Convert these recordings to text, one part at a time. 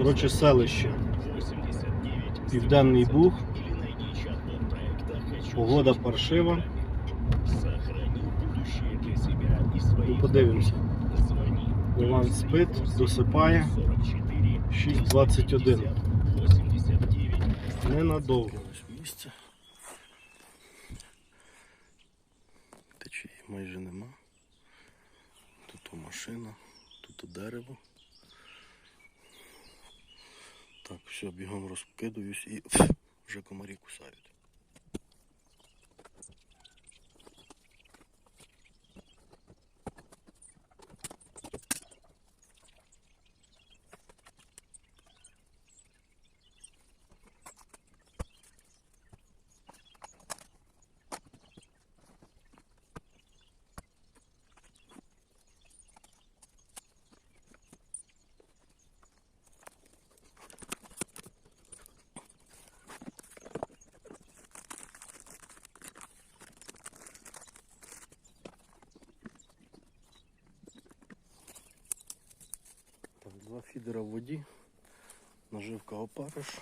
Коротше, селище. Південний Буг. Погода паршива. Ну, подивимося. Леван спить, досипає. 6.21. Ненадовго. Місце. Течії майже нема. Тут машина, тут дерево. Так, все, бігом розкидуюсь і вже комарі кусають. Так, два фідера в воді. Наживка опариш.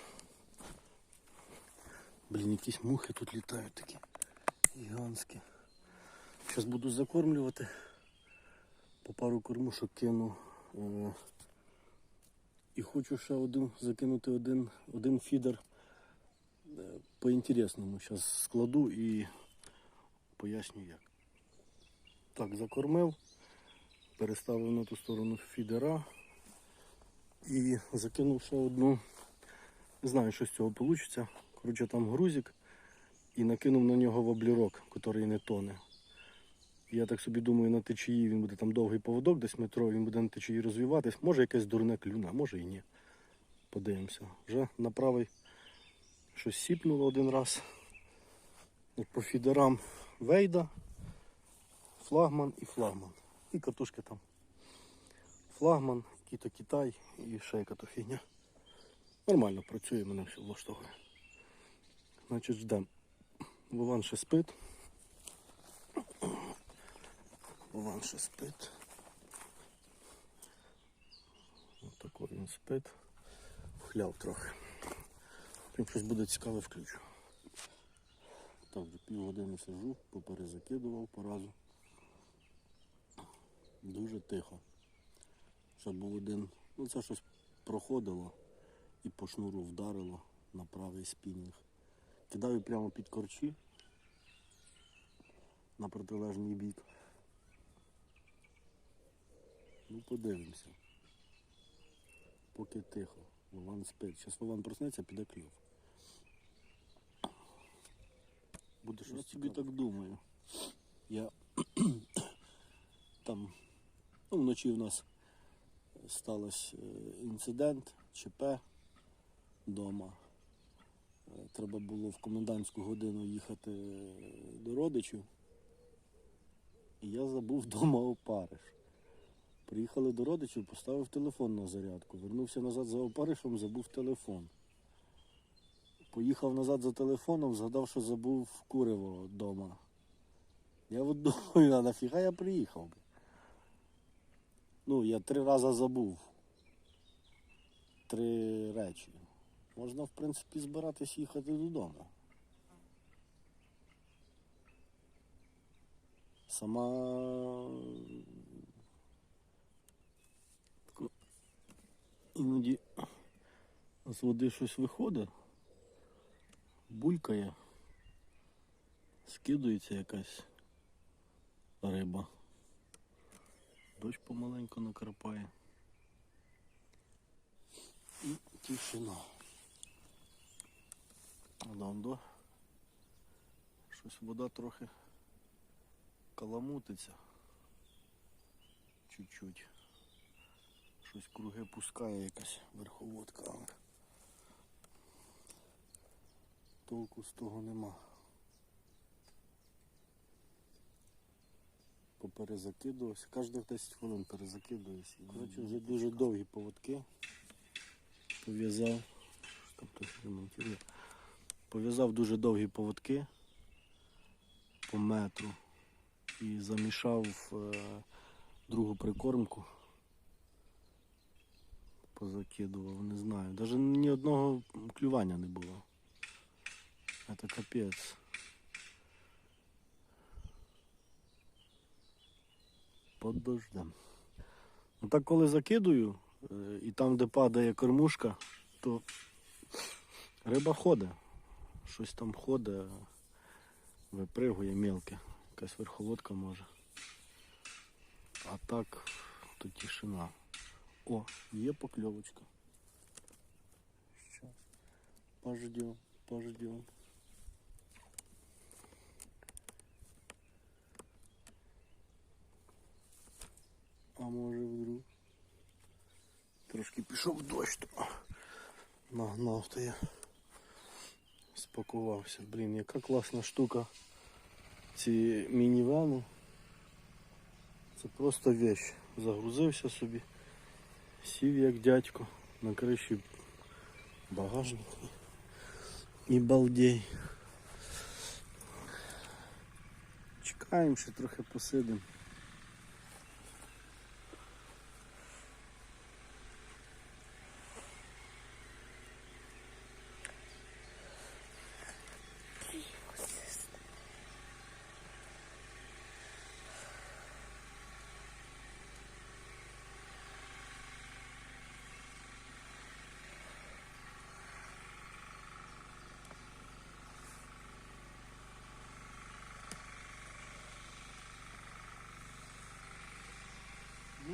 Блін, якісь мухи тут літають такі гігантські. Зараз буду закормлювати. По пару кормушок кину. Е, І хочу ще один закинути один, один фідер е, по-інтересному. Зараз складу і поясню як. Так, закормив, переставив на ту сторону фідера і закинув ще одну. Не знаю, що з цього вийде. Коротше, там грузик і накинув на нього воблерок, який не тоне. Я так собі думаю, на течії він буде там довгий поводок, десь метро, він буде на течії розвиватись. Може якесь дурне клюна, може і ні. Подивимося. Вже на правий щось сіпнуло один раз. По фідерам Вейда, флагман і флагман. І катушки там. Флагман, Кіто Китай і ще яка то фігня. Нормально працює, мене все влаштовує. Значить, ждемо. Вован ще спить. Вован ще спить. Ось такий він спить. Вхляв трохи. Потім щось буде цікаве включу. Так, вже півгодини сижу, поперезакидував по разу. Дуже тихо. Ще був один, ну це щось проходило і по шнуру вдарило на правий спінінг. Кидаю прямо під корчі на протилежний бік. Ну, подивимося. Поки тихо. Вован спить. Зараз Вован проснеться, піде клюв. Буде щось Я собі так думаю. Я там ну, вночі в нас стався інцидент, ЧП вдома. Е, Треба було в комендантську годину їхати до родичів. І я забув вдома опариш. Приїхали до родичів, поставив телефон на зарядку. Вернувся назад за опаришем, забув телефон. Поїхав назад за телефоном, згадав, що забув куриво вдома. Я от думаю, а нафіга я приїхав. Ну, я три рази забув. Три речі. Можна, в принципі, збиратись їхати додому. Сама іноді з води щось виходить, булькає, скидується якась риба. Дощ помаленьку накрапає. І тишина. Дондо. Щось вода трохи каламутиться. Чуть-чуть. Щось круги пускає якась верховодка. Толку з того нема. Поперезакидувався. Кожних 10 хвилин перезакидуюся. Коротше, вже дуже довгі поводки. Пов'язав. Ремонтує. Пов'язав дуже довгі поводки по метру і замішав е, другу прикормку. позакидував, не знаю. Навіть ні одного клювання не було. Це капець. Под дождем. Ну так коли закидую, е, і там, де падає кормушка, то риба ходить. Щось там ходить, випригує мелке. Якась верховодка може. А так, то тишина. О, є покльовочка. Щас. Пождем, пождем. А може вдруг. Трошки пішов дощ, то нагнав то я. Спакувався. Блін, яка класна штука. Ці мінівени. Це просто вещь. Загрузився собі. Сів як дядько на криші багажник. І балдей. Чекаємо, ще трохи посидимо.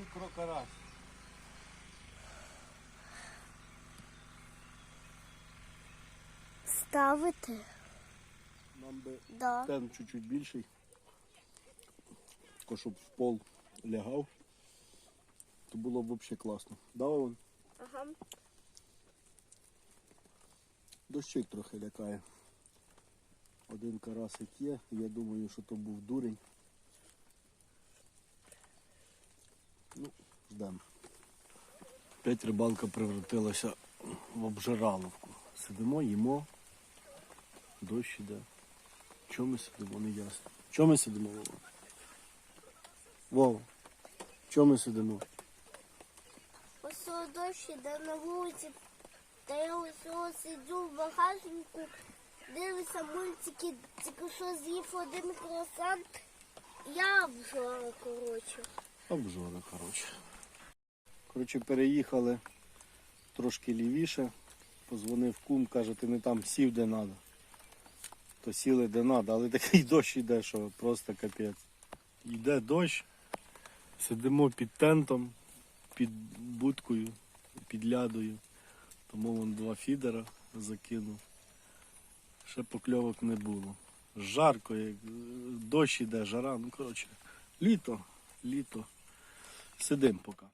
Мікрокарась. Ставити? Нам би Да. Тен чуть-чуть більший. Тако, щоб в пол лягав. То було б взагалі класно. Да, Овен? Ага. Дощик трохи лякає. Один карасик є, я думаю, що то був дурень. Ну, ждемо. П'ять рибалка превратилася в обжираловку. Сидимо, їмо, дощ іде. Чому ми сидимо, не ясно. Чому ми сидимо, Вова? Вова, чому ми сидимо? Ось дощ іде на вулиці, та я ось сиджу в багажнику, дивлюся мультики, тільки що з'їв один круасан. Я вжора, коротше. Обжора, коротше. Коротше, переїхали трошки лівіше. Позвонив кум, каже, ти не там сів де треба. То сіли де треба, але такий дощ йде, що просто капець. Йде дощ, сидимо під тентом, під будкою, під лядою. Тому вон два фідера закинув. Ще покльовок не було. Жарко, як дощ іде, жара, ну коротше, літо, літо. Сидим поки.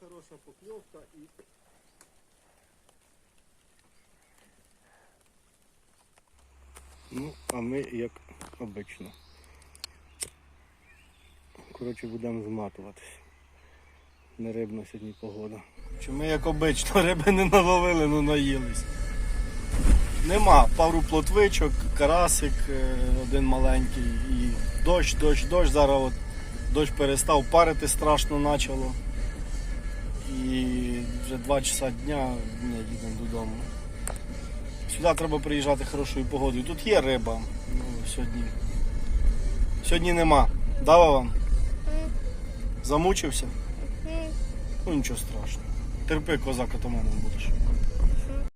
Хороша покльовка і. Ну, а ми як обично. Коротше, будемо зматуватись. Не рибна сьогодні погода. Чи ми як обично риби не наловили, ну наїлись. Нема. Пару плотвичок, карасик е, один маленький і дощ, дощ, дощ. Зараз от дощ перестав парити страшно почало. І вже 2 часа дня не їдемо додому. Сюди треба приїжджати хорошою погодою. Тут є риба. Ну, сьогодні. Сьогодні нема. Дава вам? Замучився? Ну нічого страшного. Терпи, козак, атаманом будеш.